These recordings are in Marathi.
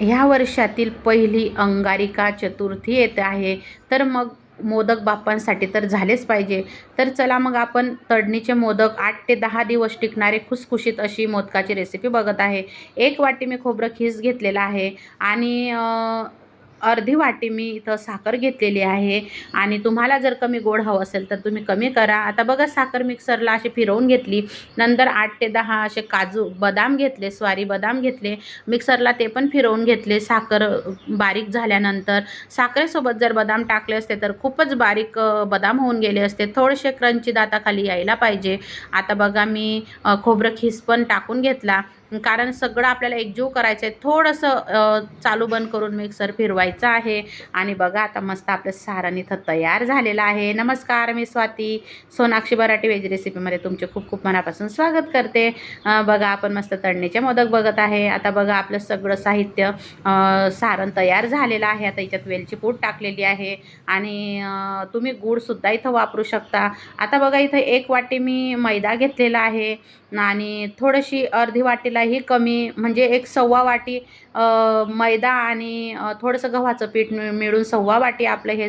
ह्या वर्षातील पहिली अंगारिका चतुर्थी येते आहे. तर मग मोदक बाप्पांसाठी तर झालेच पाहिजे. तर चला मग आपण तडणीचे मोदक आठ ते दहा दिवस टिकणारे खुसखुशीत अशी मोदकाची रेसिपी बघत आहे. एक वाटी मी खोबरं खीस घेतलेलं आहे. आणि अर्धी वाटी मी इथं साखर घेतलेली आहे. आणि तुम्हाला जर कमी गोड हवं असेल तर तुम्ही कमी करा. आता बघा साखर मिक्सरला अशी फिरवून घेतली. नंतर आठ ते दहा असे काजू बदाम घेतले स्वारी बदाम घेतले. मिक्सरला ते पण फिरवून घेतले. साखर बारीक झाल्यानंतर. साखरेसोबत जर बदाम टाकले असते तर खूपच बारीक बदाम होऊन गेले असते. थोडेसे क्रंची दाताखाली यायला पाहिजे. आता बघा मी खोबरं खिस पण टाकून घेतला. कारण सगळं आपल्याला एकजीव करायचं आहे. थोडंसं चालू बंद करून मिक्सर फिरवायचं आहे. आणि बघा आता मस्त आपलं सारण इथं तयार झालेलं आहे. नमस्कार मी स्वाती. सोनाक्षी मराठी वेज रेसिपीमध्ये तुमचे खूप खूप मनापासून स्वागत करते. बघा आपण मस्त तळणीचे मोदक बघत आहे. आता बघा आपलं सगळं साहित्य सारण तयार झालेलं आहे. आता याच्यात वेलची पूड टाकलेली आहे. आणि तुम्ही गूळसुद्धा इथं वापरू शकता. आता बघा इथं एक वाटी मी मैदा घेतलेला आहे. आणि थोडीशी अर्धी कुठलाही कमी म्हणजे एक सव्वा वाटी मैदा आणि थोडंसं गव्हाचं पीठ मिळ मिळून सव्वा वाटी आपलं हे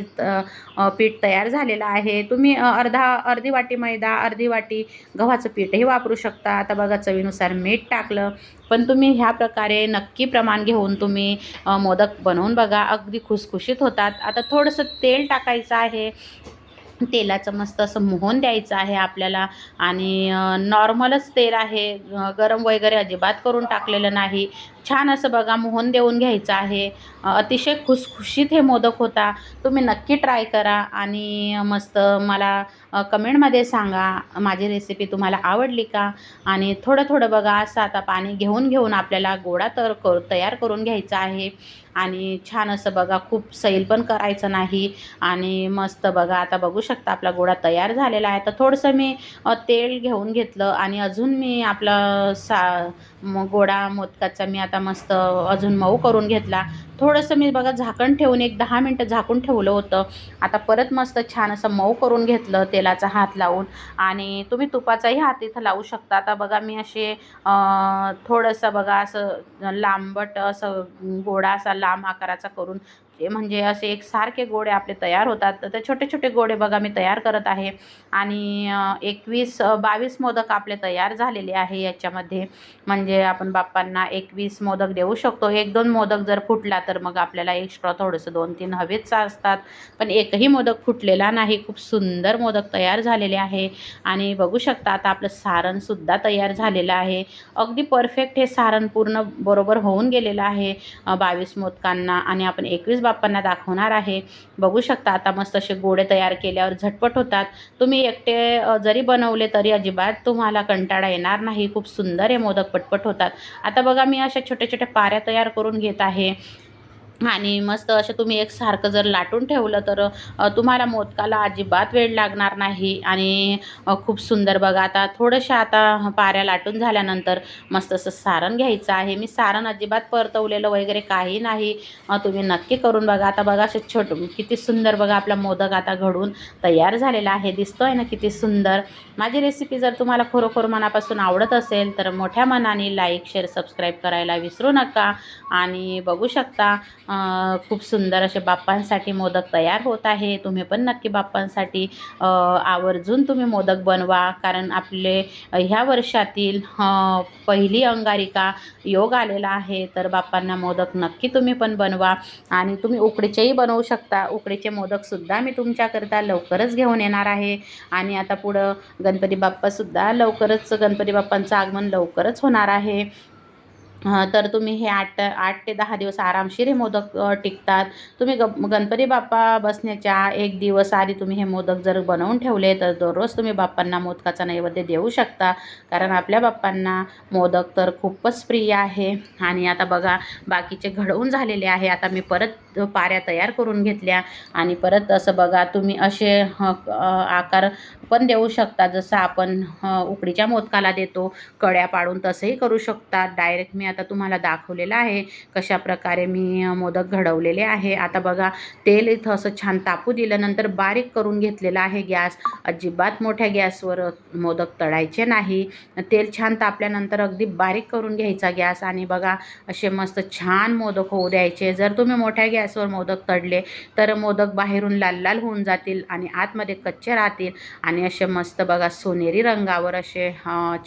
पीठ तयार झालेलं आहे. तुम्ही अर्धा अर्धी वाटी मैदा अर्धी वाटी गव्हाचं पीठही वापरू शकता. आता बघा चवीनुसार मीठ टाकलं. पण तुम्ही ह्या प्रकारे नक्की प्रमाण घेऊन तुम्ही मोदक बनवून बघा. अगदी खुसखुशीत होतात. आता थोडंसं तेल टाकायचं आहे. तेलाचं मस्त असं मोहन द्यायचं आहे आपल्याला. आणि नॉर्मलच तेल आहे. गरम वगैरे अजिबात करून टाकलेलं नाही. छान असं बघा मोहन देऊन घ्यायचं आहे. अतिशय खुसखुशीत हे मोदक होता. तुम्ही नक्की ट्राय करा आणि मस्त मला कमेंटमध्ये सांगा माझी रेसिपी तुम्हाला आवडली का? आणि थोडं थोडं बघा असं आता पाणी घेऊन घेऊन आपल्याला गोळा तर कर तयार करून घ्यायचा आहे. आणि छान असं बघा खूप सैल पण करायचं नाही. आणि मस्त बघा आता बघू शकता आपला गोळा तयार झालेला आहे. तर थोडंसं मी तेल घेऊन घेतलं आणि अजून मी आपलं सा गोडा मोदकाचा मी आता मस्त अजून मऊ करून घेतला. थोडंसं मी बघा झाकण ठेवून एक दहा मिनटं झाकून ठेवलं होतं. आता परत मस्त छान असं मऊ करून घेतलं तेलाचा हात लावून. आणि तुम्ही तुपाचाही हात इथं लावू शकता. आता बघा मी असे थोडंसं बघा असं लांबट असं गोडा असा लांब आकाराचा करून म्हणजे असे एक सारखे गोळे आपले तयार होतात. तर ते छोटे छोटे गोळे बघा मी तयार करत आहे. आणि एकवीस बावीस मोदक आपले तयार झालेले आहे याच्यामध्ये. म्हणजे आपण बाप्पांना एकवीस मोदक देऊ शकतो. एक दोन मोदक जर फुटला तर मग आपल्याला एक्स्ट्रा थोडंसं दोन तीन हवेच असतात. पण एकही मोदक फुटलेला नाही. खूप सुंदर मोदक तयार झालेले आहे. आणि बघू शकता आता आपलं सारणसुद्धा तयार झालेलं आहे. अगदी परफेक्ट हे सारण पूर्ण बरोबर होऊन गेलेलं आहे बावीस मोदकांना. आणि आपण एकवीस बाप्पांना दाखवणार आहे. बघू शकता आता मस्त असे गोडे तयार केल्यावर झटपट होतात. तुम्ही एकटे जरी बनवले तरी अजिबात तुम्हाला कंटाळा येणार नाही. खूप सुंदर हे मोदक पटपट होतात. आता बघा मी अशा छोट्या छोट्या पाऱ्या तयार करून घेत आहे. आणि मस्त असं तुम्ही एकसारखं जर लाटून ठेवलं तर तुम्हाला मोदकाला अजिबात वेळ लागणार नाही. आणि खूप सुंदर बघा आता थोडंशा आता पाऱ्या लाटून झाल्यानंतर मस्त असं सारण घ्यायचं आहे. मी सारण अजिबात परतवलेलं वगैरे काही नाही. तुम्ही नक्की करून बघा. आता बघा असं छोट किती सुंदर बघा आपला मोदक आता घडून तयार झालेला आहे. दिसतोय ना किती सुंदर. माझी रेसिपी जर तुम्हाला खरोखर मनापासून आवडत असेल तर मोठ्या मनाने लाईक शेअर सबस्क्राईब करायला विसरू नका. आणि बघू शकता खूप सुंदर असे बाप्पांसाठी मोदक तयार होत आहे. तुम्ही पण नक्की बाप्पांसाठी आवर्जून तुम्ही मोदक बनवा. कारण आपले ह्या वर्षातील पहिली अंगारिका योग आलेला आहे. तर बाप्पांना मोदक नक्की तुम्ही पण बनवा. आणि तुम्ही उकडीचेही बनवू शकता. उकडीचे मोदकसुद्धा मी तुमच्याकरिता लवकरच घेऊन येणार आहे. आणि आता पुढं गणपती बाप्पासुद्धा लवकरच गणपती बाप्पांचं आगमन लवकरच होणार आहे. तर तुम्ही हे आठ आठ ते दहा दिवस आरामशीर हे मोदक टिकतात. तुम्ही ग गणपती बाप्पा बसण्याच्या एक दिवस आधी तुम्ही हे मोदक जर बनवून ठेवले तर दररोज तुम्ही बाप्पांना मोदकाचा नैवेद्य देऊ शकता. कारण आपल्या बाप्पांना मोदक तर खूपच प्रिय आहे. आणि आता बघा बाकीचे घडवून झालेले आहे. आता मी परत पाऱ्या तयार करून घेतल्या. आणि परत असं बघा तुम्ही असे ह- आकार पण देऊ शकता. जसं आपण उकडीच्या मोदकाला देतो कड्या पाडून तसंही करू शकता. डायरेक्ट मी आता तुम्हाला दाखवलेलं आहे कशा प्रकारे मी मोदक घडवलेले आहे. आता बघा तेल इथं असं छान तापू दिलं नंतर बारीक करून घेतलेलं आहे गॅस. अजिबात मोठ्या गॅसवर मोदक तळायचे नाही. तेल छान तापल्यानंतर अगदी बारीक करून घ्यायचा गॅस आणि बघा असे मस्त छान मोदक होऊ द्यायचे. जर तुम्ही मोठ्या गॅसवर मोदक तळले तर मोदक बाहेरून लाल लाल होऊन जातील आणि आतमध्ये कच्चे राहतील आणि असे मस्त बघा सोनेरी रंगावर असे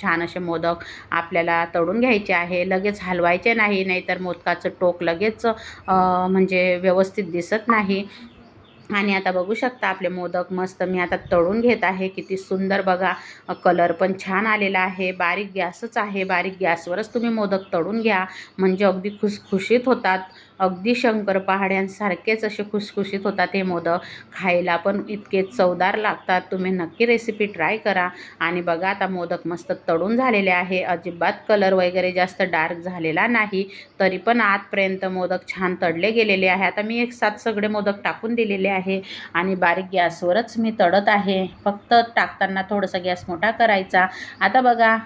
छान असे मोदक आपल्याला तळून घ्यायचे आहे. लगेच हलवायचे नाही नाहीतर मोदकाचं टोक लगेच म्हणजे व्यवस्थित दिसत नाही. आणि आता बघू शकता आपले मोदक मस्त मी आता तळून घेत आहे. किती सुंदर बघा कलर पण छान आलेला आहे. बारीक गॅसच आहे. बारीक गॅसवरच तुम्ही मोदक तळून घ्या. म्हणजे अगदी खुसखुशीत होतात. अगदी शंकर पहाड्यांसारखेच असे खुसखुशीत होतात हे मोदक. खायला पण इतके चवदार लागतात. तुम्ही नक्की रेसिपी ट्राय करा. आणि बघा आता मोदक मस्त तळून झालेले आहे. अजिबात कलर वगैरे जास्त डार्क झालेला नाही. तरी पण आतपर्यंत मोदक छान तळले गेलेले आहे. आता मी एक साथ सगळे मोदक टाकून दिलेले आहे. आणि बारीक गॅसवरच मी तळत आहे. फक्त टाकताना थोडासा गॅस मोठा करायचा. आता बघा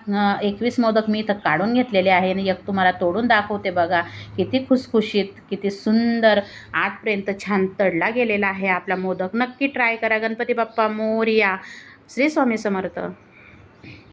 एकवीस मोदक मी इथं काढून घेतलेले आहे आणि एक तुम्हाला तोडून दाखवते बघा. किती खुसखुशीत. किती सुंदर आतपर्यंत छान तडला गेलेला आहे आपला मोदक. नक्की ट्राय करा. गणपती बाप्पा मोरया. श्री स्वामी समर्थ.